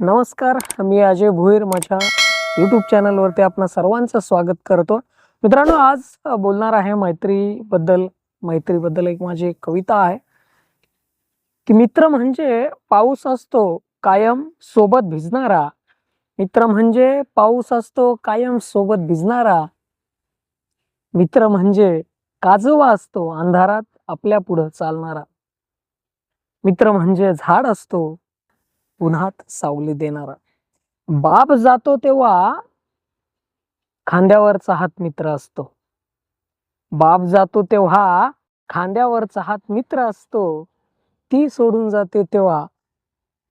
नमस्कार मी अजय भोईर. माझ्या यूट्यूब चॅनलवरती आपणा सर्वांचं स्वागत करतो. मित्रांनो आज बोलणार आहे मैत्रीबद्दल. मैत्रीबद्दल एक माझी एक कविता आहे. की मित्र म्हणजे पाऊस असतो कायम सोबत भिजणारा. मित्र म्हणजे पाऊस असतो कायम सोबत भिजणारा. मित्र म्हणजे काजवा असतो अंधारात आपल्या पुढं चालणारा. मित्र म्हणजे झाड असतो उन्हात सावली देणारा. बाप जातो तेव्हा खांद्यावरचा हात मित्र असतो. बाप जातो तेव्हा खांद्यावरचा हात मित्र असतो. ती सोडून जाते तेव्हा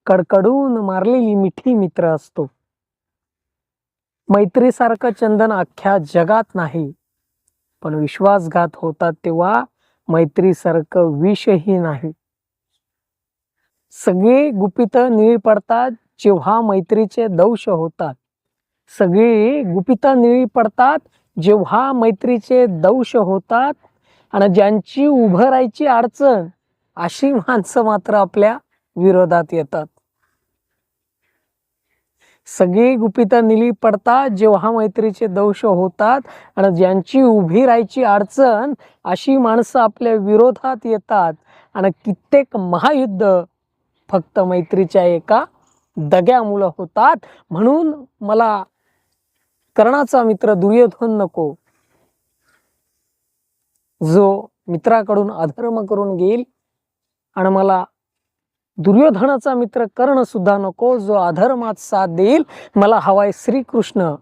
कडकडून मारलेली मिठी मित्र असतो. मैत्रीसारखं चंदन अख्ख्या जगात नाही पण विश्वासघात होतात तेव्हा मैत्रीसारखं विषही नाही. सगळी गुपितं निळी पडतात जेव्हा मैत्रीचे दंश होतात. सगळी गुपितं निळी पडतात जेव्हा मैत्रीचे दंश होतात. आणि ज्यांची उभं राहायची अडचण अशी माणसं मात्र आपल्या विरोधात येतात. सगळी गुपितं निळी पडतात जेव्हा मैत्रीचे दंश होतात. आणि ज्यांची उभी राहायची अडचण अशी माणसं आपल्या विरोधात येतात. आणि कित्येक महायुद्ध फक्त मैत्रीच्या एका दग्यामुळं होतात. म्हणून मला कर्णाचा मित्र दुर्योधन नको. जो मित्राकडून अधर्म करून घेईल आणि मला दुर्योधनाचा मित्र कर्ण सुद्धा नको जो अधर्मात साथ देईल. मला हवाय श्रीकृष्ण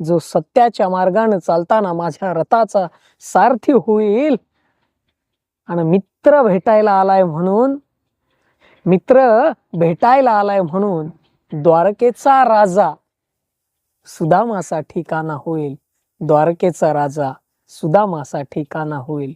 जो सत्याच्या मार्गाने चालताना माझ्या रथाचा सारथी होईल आणि मित्र भेटायला आलाय म्हणून मित्र भेटायला आलाय म्हणून द्वारकेचा राजा सुदामाचा ठिकाणा होईल. द्वारकेचा राजा सुदामाचा ठिकाणा होईल.